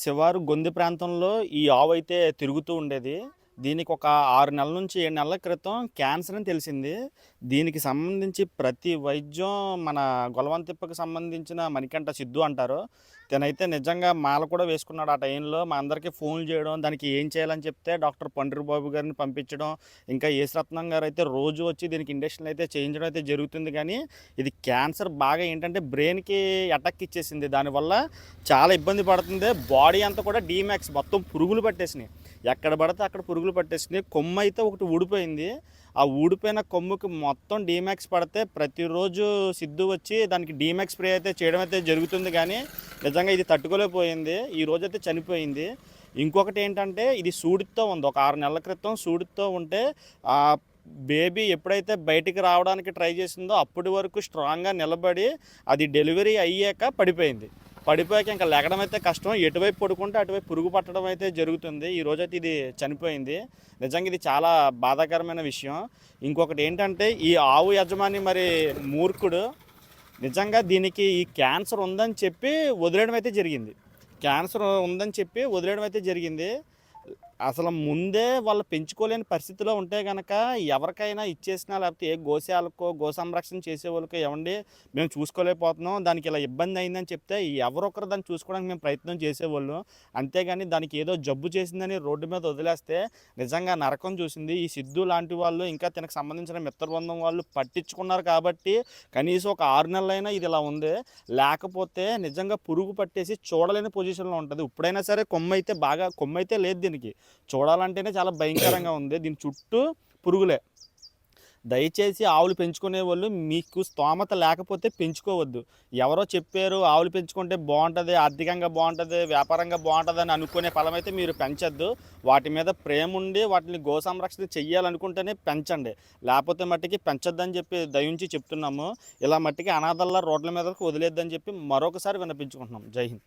శివారు గొంది ప్రాంతంలో ఈ ఆవు అయితే తిరుగుతూ ఉండేది. దీనికి ఒక ఆరు నెలల నుంచి ఏడు నెలల క్రితం క్యాన్సర్ అని తెలిసింది. దీనికి సంబంధించి ప్రతి వైద్యం మన గొలవంతిప్పకి సంబంధించిన మణికంఠ సిద్ధు అంటారు. తనైతే నిజంగా మాల కూడా వేసుకున్నాడు ఆ టైంలో. మా అందరికీ ఫోన్లు చేయడం దానికి ఏం చేయాలని చెప్తే డాక్టర్ పండ్రి బాబు గారిని పంపించడం ఇంకా ఏసరత్నం గారు అయితే రోజు వచ్చి దీనికి ఇండక్షన్ అయితే చేయించడం అయితే జరుగుతుంది కానీ ఇది క్యాన్సర్ బాగా ఏంటంటే బ్రెయిన్కి అటాక్ ఇచ్చేసింది. దానివల్ల చాలా ఇబ్బంది పడుతుంది. బాడీ అంతా కూడా డీమాక్స్ మొత్తం పురుగులు పట్టేసినాయి. ఎక్కడ పడితే అక్కడ పురుగులు పట్టేసినాయి కొమ్ము అయితే ఒకటి ఊడిపోయింది. ఆ ఊడిపోయిన కొమ్ముకి మొత్తం డీమాక్స్ పడితే ప్రతిరోజు సిద్ధు వచ్చి దానికి డీమాక్స్ స్ప్రే అయితే చేయడం అయితే జరుగుతుంది కానీ నిజంగా ఇది తట్టుకోలేకపోయింది. ఈ రోజు అయితే చనిపోయింది. ఇంకొకటి ఏంటంటే ఇది సూడితో ఉంది. ఒక ఆరు నెలల క్రితం సూడితో ఉంటే ఆ బేబీ ఎప్పుడైతే బయటికి రావడానికి ట్రై చేసిందో అప్పటి వరకు స్ట్రాంగ్గా నిలబడి అది డెలివరీ అయ్యాక పడిపోయింది. పడిపోయాక ఇంకా లెగడం అయితే కష్టం. ఎటువైపు పడుకుంటే అటువైపు పురుగు పట్టడం అయితే జరుగుతుంది. ఈ రోజైతే ఇది చనిపోయింది. నిజంగా ఇది చాలా బాధాకరమైన విషయం. ఇంకొకటి ఏంటంటే ఈ ఆవు యజమాని మరి మూర్ఖుడు. నిజంగా దీనికి ఈ క్యాన్సర్ ఉందని చెప్పి వదిలేయడం అయితే జరిగింది. క్యాన్సర్ ఉందని చెప్పి వదిలేయడం అయితే జరిగింది. అసలు ముందే వాళ్ళు పెంచుకోలేని పరిస్థితిలో ఉంటే కనుక ఎవరికైనా ఇచ్చేసినా లేకపోతే ఏ గోశాలకో గో సంరక్షణ చేసే వాళ్ళకో మేము చూసుకోలేకపోతున్నాం దానికి ఇలా ఇబ్బంది అయిందని చెప్తే ఎవరొకరు దాన్ని చూసుకోవడానికి మేము ప్రయత్నం చేసేవాళ్ళు. అంతేగాని దానికి ఏదో జబ్బు చేసిందని రోడ్డు మీద వదిలేస్తే నిజంగా నరకం చూసింది. ఈ సిద్ధు లాంటి వాళ్ళు ఇంకా తనకు సంబంధించిన మిత్రబృందం వాళ్ళు పట్టించుకున్నారు కాబట్టి కనీసం ఒక ఆరు నెలలైనా ఇది ఇలా ఉంది. లేకపోతే నిజంగా పురుగు పట్టేసి చూడలేని పొజిషన్లో ఉంటుంది. ఇప్పుడైనా సరే కొమ్మ అయితే బాగా కొమ్మ అయితే లేదు దీనికి. చూడాలంటేనే చాలా భయంకరంగా ఉంది. దీని చుట్టూ పురుగులే. దయచేసి ఆవులు పెంచుకునే వాళ్ళు మీకు స్తోమత లేకపోతే పెంచుకోవద్దు. ఎవరో చెప్పారు ఆవులు పెంచుకుంటే బాగుంటుంది ఆర్థికంగా బాగుంటుంది వ్యాపారంగా బాగుంటుంది అని అనుకునే ఫలం అయితే మీరు పెంచద్దు. వాటి మీద ప్రేమ ఉండి వాటిని గో సంరక్షణ చెయ్యాలనుకుంటేనే పెంచండి. లేకపోతే మట్టికి పెంచొద్దని చెప్పి దయించి చెప్తున్నాము. ఇలా మట్టికి అనాథల్లా రోడ్ల మీదకి వదిలేద్దని చెప్పి మరొకసారి వినిపించుకుంటున్నాం. జై హింద్.